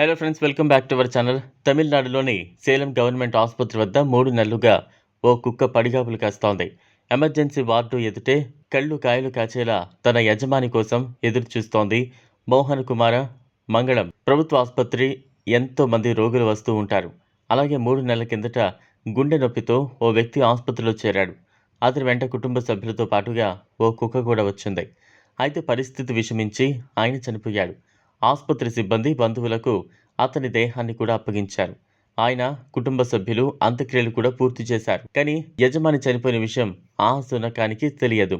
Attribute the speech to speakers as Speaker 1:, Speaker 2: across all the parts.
Speaker 1: Hello friends welcome back to our channel తమిళనాడులోని Salem government ఆసుపత్రి వద్ద మూడు నెలలుగా ఓ కుక్క పడిగాపులు కాస్తోంది. ఎమర్జెన్సీ వార్డు ఎదుటే కళ్ళు కాయలు కాచేలా తన యజమాని కోసం ఎదురు చూస్తోంది మోహన్ కుమార మంగళం. ప్రభుత్వ ఆసుపత్రి ఎంతో మంది రోగులు వస్తూ ఉంటారు. అలాగే మూడు నెలల కిందట గుండె నొప్పితో ఓ వ్యక్తి ఆసుపత్రిలో చేరాడు. అతని వెంట కుటుంబ సభ్యులతో పాటుగా ఓ కుక్క కూడా వచ్చింది. అయితే పరిస్థితి విషమించి ఆయన చనిపోయాడు. ఆసుపత్రి సిబ్బంది బంధువులకు అతని దేహాన్ని కూడా అప్పగించారు. ఆయన కుటుంబ సభ్యులు అంత్యక్రియలు కూడా పూర్తి చేశారు. కానీ యజమాని చనిపోయిన విషయం ఆ శునకానికి తెలియదు.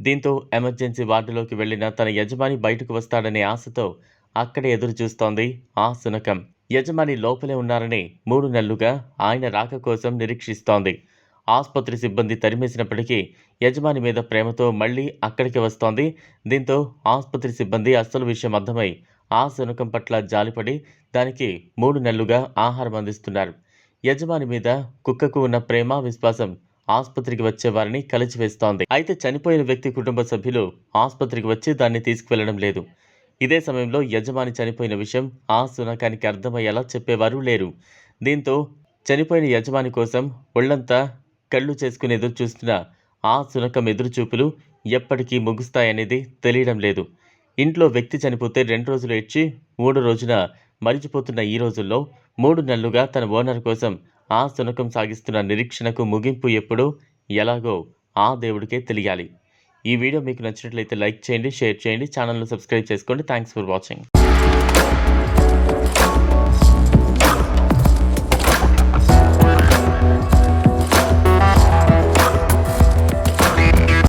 Speaker 1: దీంతో ఎమర్జెన్సీ వార్డులోకి వెళ్ళిన తన యజమాని బయటకు వస్తాడనే ఆశతో అక్కడే ఎదురు చూస్తోంది ఆ శునకం. యజమాని లోపలే ఉన్నారని మూడు నెలలుగా ఆయన రాక కోసం నిరీక్షిస్తోంది. ఆసుపత్రి సిబ్బంది తరిమేసినప్పటికీ యజమాని మీద ప్రేమతో మళ్ళీ అక్కడికి వస్తోంది. దీంతో ఆసుపత్రి సిబ్బంది అస్సలు విషయం అర్థమై ఆ శునకం పట్ల జాలిపడి దానికి మూడు నెలలుగా ఆహారం అందిస్తున్నారు. యజమాని మీద కుక్కకు ఉన్న ప్రేమ విశ్వాసం ఆసుపత్రికి వచ్చే వారిని కలిచివేస్తోంది. అయితే చనిపోయిన వ్యక్తి కుటుంబ సభ్యులు ఆసుపత్రికి వచ్చి దాన్ని తీసుకువెళ్ళడం లేదు. ఇదే సమయంలో యజమాని చనిపోయిన విషయం ఆ శునకానికి అర్థమయ్యేలా చెప్పేవారు లేరు. దీంతో చనిపోయిన యజమాని కోసం ఒళ్ళంతా కళ్ళు చేసుకుని ఎదురు చూస్తున్న ఆ శునకం ఎదురుచూపులు ఎప్పటికీ ముగుస్తాయనేది తెలియడం లేదు. ఇంట్లో వ్యక్తి చనిపోతే రెండు రోజులు ఇచ్చి మూడు రోజున మరిచిపోతున్న ఈ రోజుల్లో మూడు నెలలుగా తన ఓనర్ కోసం ఆ శునకం సాగిస్తున్న నిరీక్షణకు ముగింపు ఎప్పుడో ఎలాగో ఆ దేవుడికే తెలియాలి. ఈ వీడియో మీకు నచ్చినట్లయితే లైక్ చేయండి షేర్ చేయండి ఛానల్ను సబ్స్క్రైబ్ చేసుకోండి. Thanks for watching.